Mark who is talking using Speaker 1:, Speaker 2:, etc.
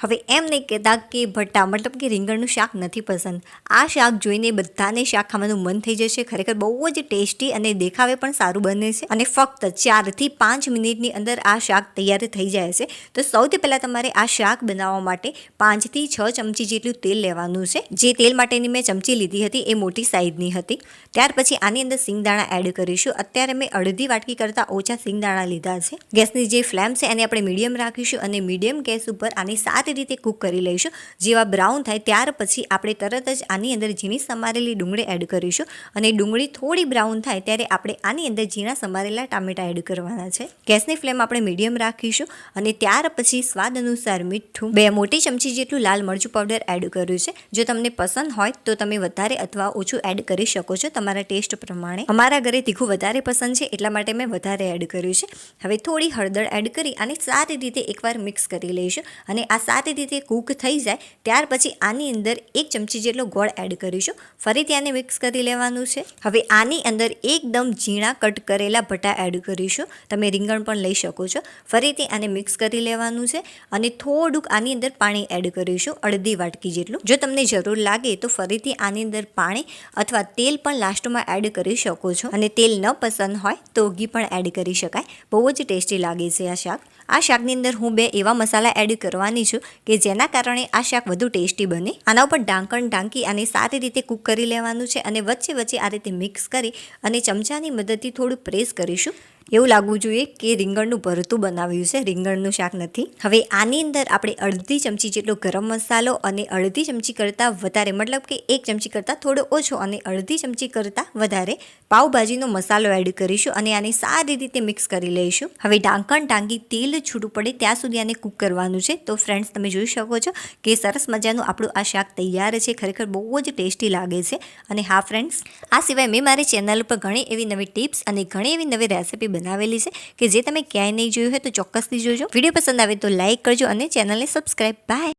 Speaker 1: હવે એમ નહીં કહેતા કે ભટ્ટા મતલબ કે રીંગણનું શાક નથી પસંદ. આ શાક જોઈને બધાને શાક ખાવાનું મન થઈ જશે. ખરેખર બહુ જ ટેસ્ટી અને દેખાવે પણ સારું બને છે. અને ફક્ત ચારથી પાંચ મિનિટની અંદર આ શાક તૈયાર થઈ જાય છે. તો સૌથી પહેલાં તમારે આ શાક બનાવવા માટે પાંચથી છ ચમચી જેટલું તેલ લેવાનું છે. જે તેલ માટેની મેં ચમચી લીધી હતી એ મોટી સાઈઝની હતી. ત્યાર પછી આની અંદર સિંગદાણા એડ કરીશું. અત્યારે મેં અડધી વાટકી કરતાં ઓછા સિંગદાણા લીધા છે. ગેસની જે ફ્લેમ છે એને આપણે મીડિયમ રાખીશું અને મીડિયમ ગેસ ઉપર આની રીતે કૂક કરી લઈશું. જેવા બ્રાઉન થાય ત્યાર પછી આપણે તરત જ આની અંદર ઝીણી સમારેલી ડુંગળી એડ કરીશું. અને ડુંગળી થોડી બ્રાઉન થાય ત્યારે આપણે આની અંદર ઝીણા સમારેલા ટામેટા એડ કરવાના છે. ગેસની ફ્લેમ આપણે મીડિયમ રાખીશું અને ત્યાર પછી સ્વાદ અનુસાર મીઠું, બે મોટી ચમચી જેટલું લાલ મરચું પાવડર એડ કર્યું છે. જો તમને પસંદ હોય તો તમે વધારે અથવા ઓછું એડ કરી શકો છો તમારા ટેસ્ટ પ્રમાણે. અમારા ઘરે તીખું વધારે પસંદ છે એટલા માટે મેં વધારે એડ કર્યું છે. હવે થોડી હળદર એડ કરી અને સારી રીતે એકવાર મિક્સ કરી લઈશું અને આ સારી રીતે કૂક થઈ જાય, ત્યાર પછી આની અંદર એક ચમચી જેટલો ગોળ એડ કરીશું. ફરીથી આને મિક્સ કરી લેવાનું છે. હવે આની અંદર એકદમ ઝીણા કટ કરેલા ભટા એડ કરીશું. તમે રીંગણ પણ લઈ શકો છો. ફરીથી આને મિક્સ કરી લેવાનું છે અને થોડુંક આની અંદર પાણી એડ કરીશું, અડધી વાટકી જેટલું. જો તમને જરૂર લાગે તો ફરીથી આની અંદર પાણી અથવા તેલ પણ લાસ્ટમાં એડ કરી શકો છો. અને તેલ ન પસંદ હોય તો ઘી પણ એડ કરી શકાય. બહુ જ ટેસ્ટી લાગે છે આ શાક. આ શાકની અંદર હું બે એવા મસાલા એડ કરવાની છું. કે જેના કારણે આ શાક વધુ ટેસ્ટી બને. આના ઉપર ઢાંકણ ઢાંકી અને સારી રીતે કૂક કરી લેવાનું છે અને વચ્ચે વચ્ચે આ રીતે મિક્સ કરી અને ચમચાની મદદથી થોડું પ્રેસ કરીશું. એવું લાગવું જોઈએ કે રીંગણનું ભરતું બનાવ્યું છે. રીંગણનું શાક નથી. હવે આની અંદર આપણે અડધી ચમચી જેટલો ગરમ મસાલો અને અડધી ચમચી કરતાં વધારે, મતલબ કે એક ચમચી કરતાં થોડો ઓછો અને અડધી ચમચી કરતાં વધારે પાઉભાજીનો મસાલો એડ કરીશું અને આને સારી રીતે મિક્સ કરી લઈશું. હવે ઢાંકણ ટાંગી તેલ છૂટું પડે ત્યાં સુધી આને કૂક કરવાનું છે. તો ફ્રેન્ડ્સ, તમે જોઈ શકો છો કે સરસ મજાનું આપણું આ શાક તૈયાર છે. ખરેખર બહુ જ ટેસ્ટી લાગે છે. અને હા, ફ્રેન્ડ્સ, આ સિવાય મેં મારી ચેનલ પર ઘણી એવી નવી ટિપ્સ અને ઘણી એવી નવી રેસિપી બનાવેલી છે કે જે તમે ક્યાંય નહીં જોયું હોય તો ચોક્કસથી જોજો. વીડિયો પસંદ આવે તો લાઇક કરજો અને ચેનલને સબસ્ક્રાઈબ બાય.